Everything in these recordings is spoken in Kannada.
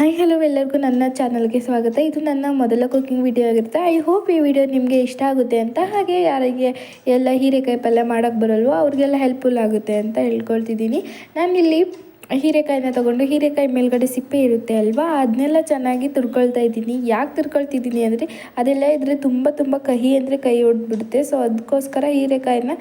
ಹಾಯ್ ಹಲೋ ಎಲ್ಲರಿಗೂ ನನ್ನ ಚಾನಲ್ಗೆ ಸ್ವಾಗತ. ಇದು ನನ್ನ ಮೊದಲ ಕುಕಿಂಗ್ ವಿಡಿಯೋ ಆಗಿರುತ್ತೆ. ಐ ಹೋಪ್ ಈ ವಿಡಿಯೋ ನಿಮಗೆ ಇಷ್ಟ ಆಗುತ್ತೆ ಅಂತ. ಹಾಗೆ ಯಾರಿಗೆ ಎಲ್ಲ ಹೀರೆಕಾಯಿ ಪಲ್ಯ ಮಾಡೋಕ್ಕೆ ಬರಲ್ವೋ ಅವ್ರಿಗೆಲ್ಲ ಹೆಲ್ಪ್ಫುಲ್ ಆಗುತ್ತೆ ಅಂತ ಹೇಳ್ಕೊಳ್ತಿದ್ದೀನಿ. ನಾನಿಲ್ಲಿ ಹೀರೆಕಾಯಿನ ತೊಗೊಂಡು ಹೀರೆಕಾಯಿ ಮೇಲ್ಗಡೆ ಸಿಪ್ಪೆ ಇರುತ್ತೆ ಅಲ್ವಾ? ಅದನ್ನೆಲ್ಲ ಚೆನ್ನಾಗಿ ತುರ್ಕೊಳ್ತಾ ಇದ್ದೀನಿ. ಯಾಕೆ ತುರ್ಕೊಳ್ತಿದ್ದೀನಿ ಅಂದರೆ ಅದೆಲ್ಲ ಇದ್ದರೆ ತುಂಬ ತುಂಬ ಕಹಿ ಅಂದರೆ ಕೈ ಹೊಡ್ಬಿಡುತ್ತೆ. ಸೊ ಅದಕ್ಕೋಸ್ಕರ ಹೀರೆಕಾಯಿನ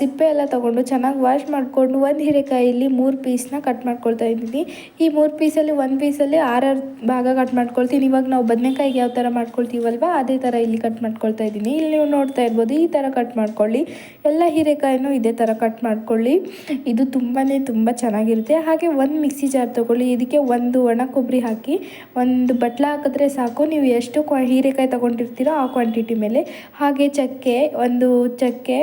ಸಿಪ್ಪೆ ಎಲ್ಲ ತೊಗೊಂಡು ಚೆನ್ನಾಗಿ ವಾಶ್ ಮಾಡಿಕೊಂಡು ಒಂದು ಹೀರೆಕಾಯಲ್ಲಿ ಮೂರು ಪೀಸ್ನ ಕಟ್ ಮಾಡ್ಕೊಳ್ತಾ ಇದ್ದೀನಿ. ಈ ಮೂರು ಪೀಸಲ್ಲಿ ಒಂದು ಪೀಸಲ್ಲಿ ಆರಾರು ಭಾಗ ಕಟ್ ಮಾಡ್ಕೊಳ್ತೀನಿ. ಇವಾಗ ನಾವು ಬದನೆಕಾಯಿಗೆ ಯಾವ ಥರ ಮಾಡ್ಕೊಳ್ತೀವಲ್ವ? ಅದೇ ಥರ ಇಲ್ಲಿ ಕಟ್ ಮಾಡ್ಕೊಳ್ತಾ ಇದ್ದೀನಿ. ಇಲ್ಲಿ ನೀವು ನೋಡ್ತಾ ಇರ್ಬೋದು ಈ ಥರ ಕಟ್ ಮಾಡ್ಕೊಳ್ಳಿ. ಎಲ್ಲ ಹೀರೆಕಾಯಿನೂ ಇದೇ ಥರ ಕಟ್ ಮಾಡ್ಕೊಳ್ಳಿ. ಇದು ತುಂಬಾ ತುಂಬ ಚೆನ್ನಾಗಿರುತ್ತೆ. ಒಂದು ಮಿಕ್ಸಿ ಜಾರ್ ತೊಗೊಳ್ಳಿ. ಇದಕ್ಕೆ ಒಂದು ಒಣ ಕೊಬ್ಬರಿ ಹಾಕಿ, ಒಂದು ಬಟ್ಲ ಹಾಕಿದ್ರೆ ಸಾಕು. ನೀವು ಎಷ್ಟು ಕ್ವಾ, ಹೀರೆಕಾಯಿ ತೊಗೊಂಡಿರ್ತೀರೋ ಆ ಕ್ವಾಂಟಿಟಿ ಮೇಲೆ. ಹಾಗೆ ಚಕ್ಕೆ, ಒಂದು ಚಕ್ಕೆ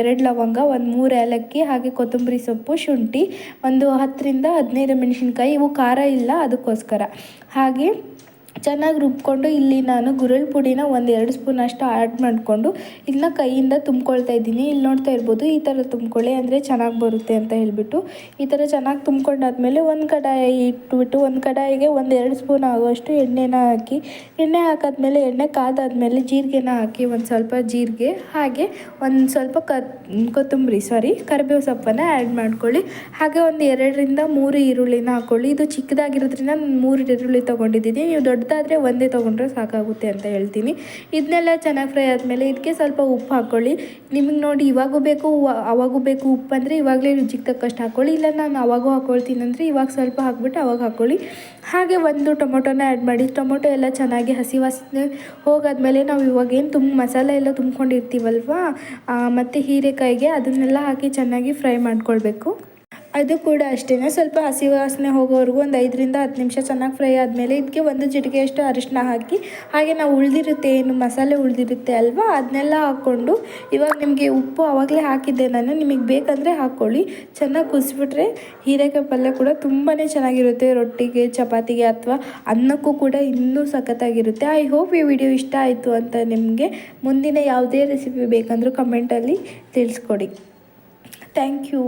ಎರಡು ಲವಂಗ, ಒಂದು ಮೂರು ಏಲಕ್ಕಿ, ಹಾಗೆ ಕೊತ್ತಂಬರಿ ಸೊಪ್ಪು, ಶುಂಠಿ, ಒಂದು ಹತ್ತರಿಂದ ಹದಿನೈದು ಮೆಣಸಿನ್ಕಾಯಿ. ಇವು ಖಾರ ಇಲ್ಲ, ಅದಕ್ಕೋಸ್ಕರ. ಹಾಗೆ ಚೆನ್ನಾಗಿ ರುಬ್ಕೊಂಡು ಇಲ್ಲಿ ನಾನು ಗುರಳ್ ಪುಡಿನ ಒಂದು ಎರಡು ಸ್ಪೂನ್ ಅಷ್ಟು ಆ್ಯಡ್ ಮಾಡಿಕೊಂಡು ಇದನ್ನ ಕೈಯಿಂದ ತುಂಬ್ಕೊಳ್ತಾ ಇದ್ದೀನಿ. ಇಲ್ಲಿ ನೋಡ್ತಾ ಇರ್ಬೋದು ಈ ಥರ ತುಂಬ್ಕೊಳ್ಳಿ ಅಂದರೆ ಚೆನ್ನಾಗಿ ಬರುತ್ತೆ ಅಂತ ಹೇಳಿಬಿಟ್ಟು ಈ ಥರ ಚೆನ್ನಾಗಿ ತುಂಬ್ಕೊಂಡಾದ್ಮೇಲೆ ಒಂದು ಕಡಾಯಿ ಇಟ್ಬಿಟ್ಟು ಒಂದು ಕಡಾಯಿಗೆ ಒಂದು ಎರಡು ಸ್ಪೂನ್ ಆಗುವಷ್ಟು ಎಣ್ಣೆನ ಹಾಕಿ, ಎಣ್ಣೆ ಹಾಕಾದ್ಮೇಲೆ ಎಣ್ಣೆ ಕಾದಾದ್ಮೇಲೆ ಜೀರಿಗೆನ ಹಾಕಿ ಒಂದು ಸ್ವಲ್ಪ ಜೀರಿಗೆ, ಹಾಗೆ ಒಂದು ಸ್ವಲ್ಪ ಕೊತ್ತಂಬರಿ ಸಾರಿ ಕರಿಬೇವು ಸೊಪ್ಪನ್ನು ಆ್ಯಡ್ ಮಾಡ್ಕೊಳ್ಳಿ. ಹಾಗೆ ಒಂದು ಎರಡರಿಂದ ಮೂರು ಈರುಳ್ಳಿನ ಹಾಕ್ಕೊಳ್ಳಿ ಇದು ಚಿಕ್ಕದಾಗಿರೋದ್ರಿಂದ ಮೂರು ಈರುಳ್ಳಿ ತೊಗೊಂಡಿದ್ದೀನಿ. ನೀವು ದೊಡ್ಡದಾದರೆ ಒಂದೇ ತೊಗೊಂಡ್ರೆ ಸಾಕಾಗುತ್ತೆ ಅಂತ ಹೇಳ್ತೀನಿ. ಇದನ್ನೆಲ್ಲ ಚೆನ್ನಾಗಿ ಫ್ರೈ ಆದಮೇಲೆ ಇದಕ್ಕೆ ಸ್ವಲ್ಪ ಉಪ್ಪು ಹಾಕ್ಕೊಳ್ಳಿ. ನಿಮಗೆ ನೋಡಿ ಇವಾಗೂ ಬೇಕು ಅವಾಗೂ ಬೇಕು ಉಪ್ಪು ಅಂದರೆ ಇವಾಗಲೇ ರುಚಿಗೆ ತಕ್ಕಷ್ಟು ಹಾಕ್ಕೊಳ್ಳಿ. ಇಲ್ಲ ನಾನು ಅವಾಗೂ ಹಾಕ್ಕೊಳ್ತೀನಿ ಅಂದರೆ ಇವಾಗ ಸ್ವಲ್ಪ ಹಾಕ್ಬಿಟ್ಟು ಅವಾಗ ಹಾಕ್ಕೊಳ್ಳಿ. ಹಾಗೆ ಒಂದು ಟೊಮೊಟೊನ ಆ್ಯಡ್ ಮಾಡಿ. ಟೊಮೊಟೊ ಎಲ್ಲ ಚೆನ್ನಾಗಿ ಹಸಿ ವಾಸನೆ ಹೋಗಾದ್ಮೇಲೆ ನಾವು ಇವಾಗ ಏನು ತುಂಬ ಮಸಾಲೆ ಎಲ್ಲ ತುಂಬ್ಕೊಂಡಿರ್ತೀವಲ್ವಾ ಮತ್ತು ಹೀರೆಕಾಯಿಗೆ ಅದನ್ನೆಲ್ಲ ಹಾಕಿ ಚೆನ್ನಾಗಿ ಫ್ರೈ ಮಾಡ್ಕೊಳ್ಬೇಕು. ಅದು ಕೂಡ ಅಷ್ಟೇ ಸ್ವಲ್ಪ ಹಸಿ ವಾಸನೆ ಹೋಗೋವರೆಗೂ ಒಂದು ಐದರಿಂದ ಹತ್ತು ನಿಮಿಷ ಚೆನ್ನಾಗಿ ಫ್ರೈ ಆದಮೇಲೆ ಇದಕ್ಕೆ ಒಂದು ಜಿಟಿಗೆಯಷ್ಟು ಅರಿಶಿನ ಹಾಕಿ, ಹಾಗೆ ನಾವು ಉಳಿದಿರುತ್ತೆ ಏನು ಮಸಾಲೆ ಉಳಿದಿರುತ್ತೆ ಅಲ್ವಾ ಅದನ್ನೆಲ್ಲ ಹಾಕ್ಕೊಂಡು, ಇವಾಗ ನಿಮಗೆ ಉಪ್ಪು ಆವಾಗಲೇ ಹಾಕಿದ್ದೆ ನಾನು, ನಿಮಗೆ ಬೇಕಂದರೆ ಹಾಕ್ಕೊಳ್ಳಿ ಚೆನ್ನಾಗಿ ಕುದಿಸ್ಬಿಟ್ರೆ ಹೀರೆಕಾಯಿ ಪಲ್ಯ ಕೂಡ ತುಂಬಾ ಚೆನ್ನಾಗಿರುತ್ತೆ, ರೊಟ್ಟಿಗೆ, ಚಪಾತಿಗೆ ಅಥವಾ ಅನ್ನಕ್ಕೂ ಕೂಡ ಇನ್ನೂ ಸಖತ್ತಾಗಿರುತ್ತೆ. ಐ ಹೋಪ್ ಈ ವಿಡಿಯೋ ಇಷ್ಟ ಆಯಿತು ಅಂತ ನಿಮಗೆ. ಮುಂದಿನ ಯಾವುದೇ ರೆಸಿಪಿ ಬೇಕಂದರೂ ಕಮೆಂಟಲ್ಲಿ ತಿಳಿಸ್ಕೊಡಿ. Thank you